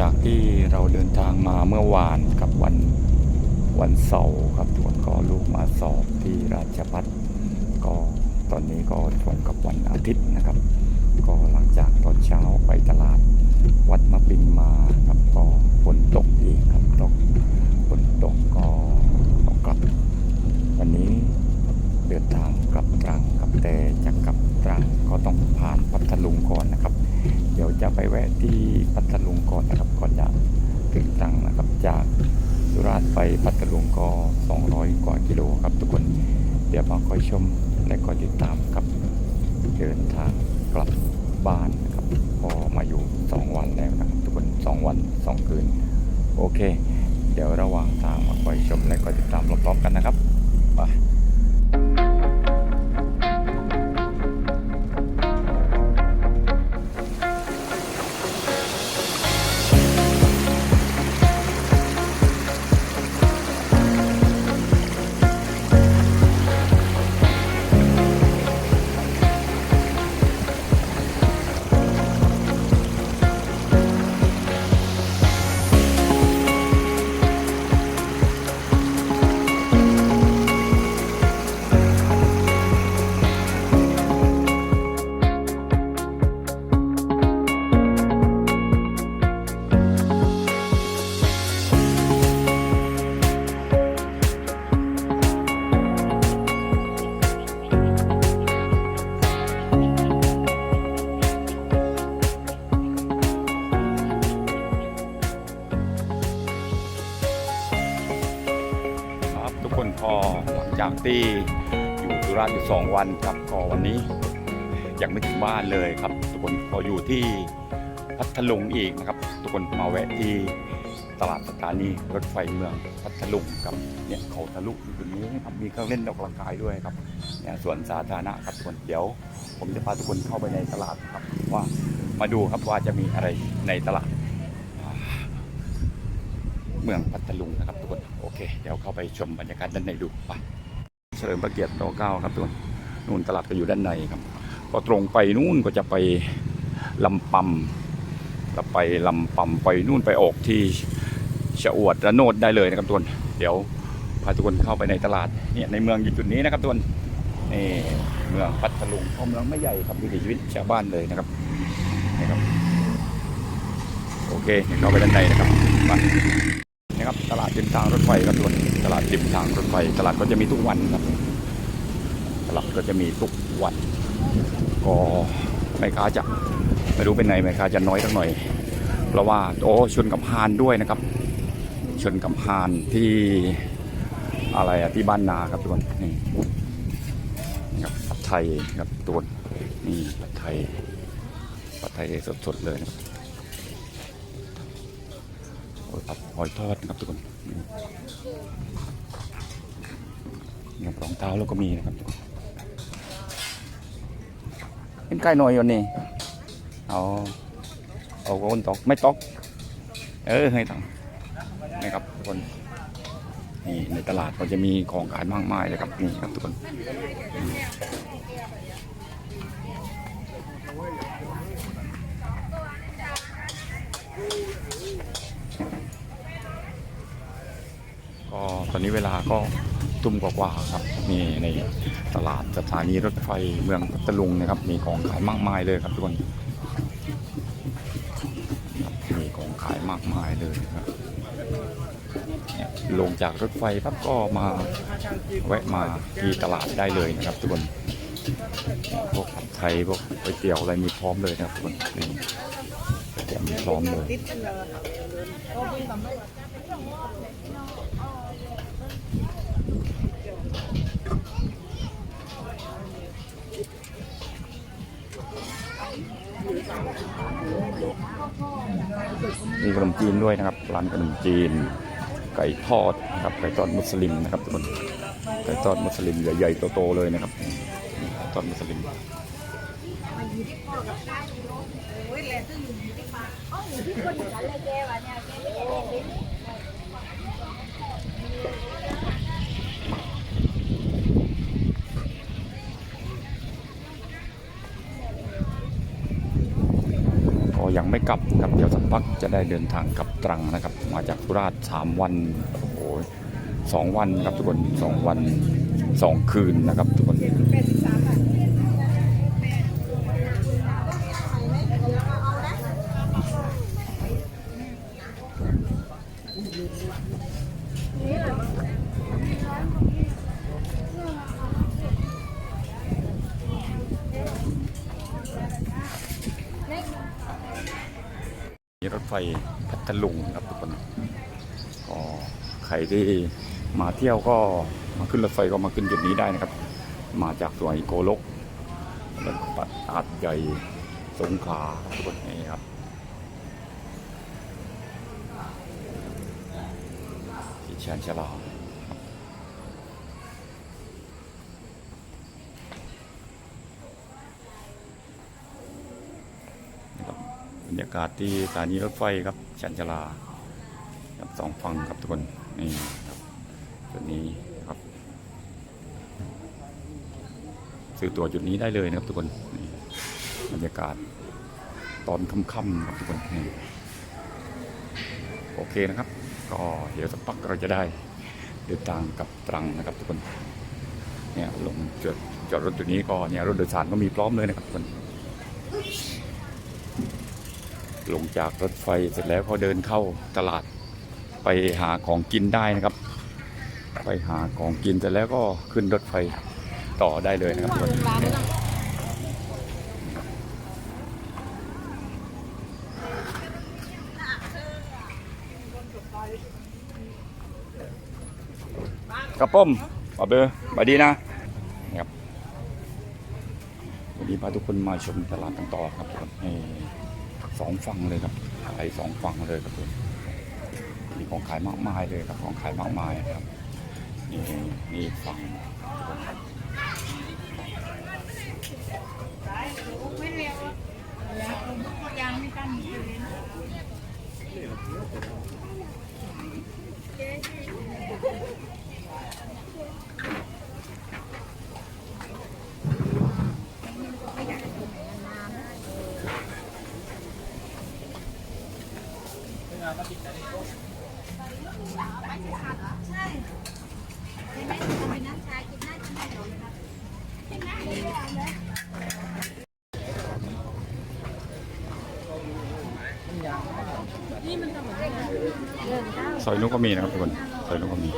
จากที่เราเดินทางมาเมื่อวานกับวันวันเสาร์ครับทุกคนก็ลูกมาสอบที่ราชพัฒก็ตอนนี้ก็ตรงกับวันอาทิตย์นะครับ ก็หลังจากตอนเช้าไปตลาดวัดมะปิงมาครับก็ฝนตกอีกครับตกฝนตกก็ต้องกลับ วันนี้เดินทางกลับตรังครับแต่จะกลับตรังก็ต้องผ่านพัทลุงก่อนนะครับ เดี๋ยวจะไปแวะที่พัท ก่อนนะครับก่อนจะถึงตังนะครับ จากสุราษฎร์ไปพัทลุงก็ 200 กว่ากิโลครับทุกคน เดี๋ยวมาคอยชมและคอยติดตามครับ เดินทางกลับบ้านนะครับก็มาอยู่ 2 วันแล้วนะครับทุกคน 2 วัน 2 คืน โอเค เดี๋ยวระหว่างทางมาคอยชมและคอยติดตามรอบๆกันนะครับไป หลังจากที่อยู่สุราษฎร์อยู่สองวันครับก็วันนี้ยังไม่ถึงบ้านเลยครับ ทุกคนพออยู่ที่พัทลุงอีกนะครับ ทุกคนมาแวะที่ตลาดสถานีรถไฟเมืองพัทลุงครับเนี่ยเขาทะลุอยู่ตรงนี้ครับมีเครื่องเล่นออกกำลังกายด้วยครับเนี่ยสวนสาธารณะครับทุกคนเดี๋ยว ผมจะพาทุกคนเข้าไปในตลาดครับว่ามาดูครับว่าจะมีอะไรในตลาด เมืองพัทลุงนะครับทุกคนโอเค เดี๋ยวเข้าไปชมบรรยากาศด้านในดูไป เฉลิมพระเกียรติรเก้าครับทุกคนนู่นตลาดก็อยู่ด้านในครับก็ตรงไปนู่นก็จะไปลำปำก็ไปลำปำไปนู่นไปออกที่ชะอวดระโนดได้เลยนะครับทุกคนเดี๋ยวพาทุกคนเข้าไปในตลาดเนี่ยในเมืองอยู่จุดนี้นะครับทุกคนนี่เมืองพัทลุงเมืองไม่ใหญ่ครับวิถีชีวิตชาวบ้านเลยนะครับนี่ครับ โอเคเดี๋ยวเข้าไปด้านในนะครับมา ดริมทางรถไฟครับทุกคนตลาดริมทางรถไฟ ตลาดก็จะมีทุกวันครับ ตลาดก็จะมีทุกวัน ก็ไม่ค้าจะไม่รู้เป็นไงไม่ค้าจะน้อยสักหน่อย เพราะว่าโอ้ชนกับพานด้วยนะครับ ชนกับพานที่อะไรอะที่บ้านนาครับทุกคนนี่นี่ครับผัดไทยครับทุกคนนี่ผัดไทยผัดไทยสดๆเลยนะครับ โอ้ย ครับหอยทอดนะครับทุกคนนี่ครับรองเท้าแล้วก็มีนะครับทุกคนเป็นไก่หน่อยวันนี้เอาเอาคนตกไม่ตกเออให้ตังนี่ครับทุกคนนี่ในตลาดก็จะมีของขายมากมายเลยครับนี่ครับทุกคนก็ ตอนนี้เวลาก็ทุ่มกว่าๆครับนี่ในตลาดสถานีรถไฟเมืองพัทลุงนะครับ มีของขายมากมายเลยครับทุกคนมีของขายมากมายเลยครับลงจากรถไฟปั๊บก็มาแวะมาที่ตลาดได้เลยนะครับ ทุกคนพวกผัดไทยพวกก๋วยเตี๋ยวอะไรมีพร้อมเลยนะครับทุกคนนี่เตี๋ยวมีพร้อมเลย มีขนมจีนด้วยนะครับ ร้านขนมจีน ไก่ทอดนะครับ ไก่ทอดมุสลิมนะครับทุกคน ไก่ทอดมุสลิมใหญ่ๆโตๆเลยนะครับนี่ไก่ทอดมุสลิมก็ ยังไม่กลับครับเดี๋ยวสักพักจะได้เดินทางกลับตรังนะครับ มาจากสุราษฎร์สามวันโอ้โหสองวันครับทุกคนสองวันสองคืนนะครับทุกคน มีรถ ไฟพัทลุงครับทุกคนก็ใครที่มาเที่ยวก็มาขึ้นรถไฟก็มาขึ้นจุดนี้ได้นะครับ มาจากสวยโกลกแล้วปัดอาดใหญ่สงขลาทุกคนนี่ครับที่ชานชลานะครับบ รรยากาศที่สถานีรถไฟครับชานชลาครับสองฝั่งครับทุกคนนี่ครับจุดนี้ครับ ซื้อตั๋วจุดนี้ได้เลยนะครับทุกคนนี่บรรยากาศตอนค่ำๆครับทุกคนนี่โอเคนะครับ ก็เดี๋ยวสักพักเราจะได้เดินทางกับตรังนะครับทุกคนเนี่ยลงจอดจอดรถจุดนี้ก็เนี่ยรถโดยสารก็มีพร้อมเลยนะครับทุกคน ลงจากรถไฟเสร็จแล้วก็เดินเข้าตลาดไปหาของกินได้นะครับ ไปหาของกินเสร็จแล้วก็ขึ้นรถไฟต่อได้เลยนะครับทุกคนกระป้อมปอบเบอร์บาดีนะครับวันนี้พาทุกคนมาชมตลาดกันต่อครับทุกคน สองฝั่งเลยครับขายสองฝั่งเลยครับทุกคนมีของขายมากมายเลยครับของขายมากมายครับนี่นี่ฝั่ง ซอยนุกก็มีนะครับทุกคนซอยนุกก็มี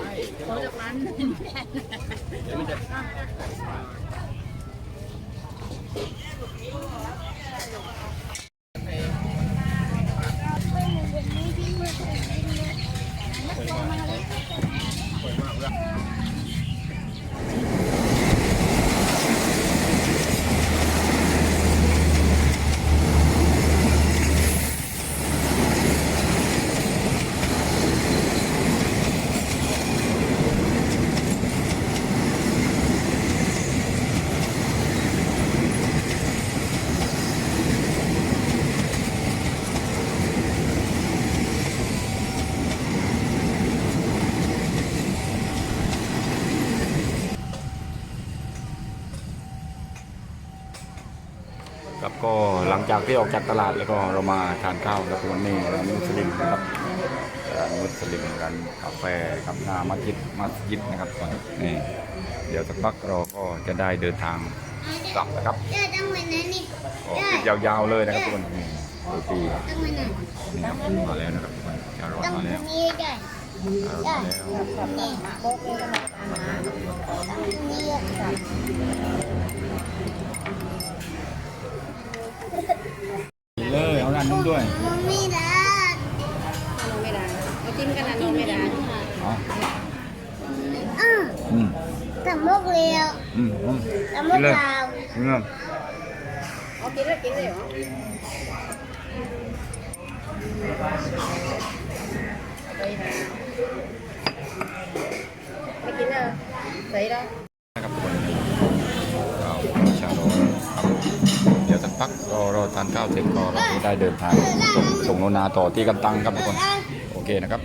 ครับก็ หลังจากที่ออกจากตลาดแล้วก็เรามาทานข้าวกับวันนี้ร้านมุสลิมนะครับร้านมุสลิมร้านกาแฟกับหนามัสยิดมัสยิดนะครับนี่เดี๋ยวสักพักเราก็จะได้เดินทางกลับนะครับเดี๋ยวต้องไปไหนนี่ก็ปิดยาวๆเลยนะครับทุกคนนี่ดูตีต้องไปไหนนี่ครับมาแล้วนะครับทุกคนชาร้อนต้องมาไปแล้วนี่ได้ชาร้อนมาแล้ว นนู้นด้วย นมไม่ได้นมไม่ได้เราจิ้มกันนะนมไม่ได้อ๋ออืออืมทำมุกเร็วอืมอืมทำมุกลาวอืมเอากินแล้วกินเลยเหรอ พักรอรอทานข้าวเสร็จก็เราได้เดินทางส่งส่งโนนาต่อที่กันตังครับทุกคนโอเคนะครับ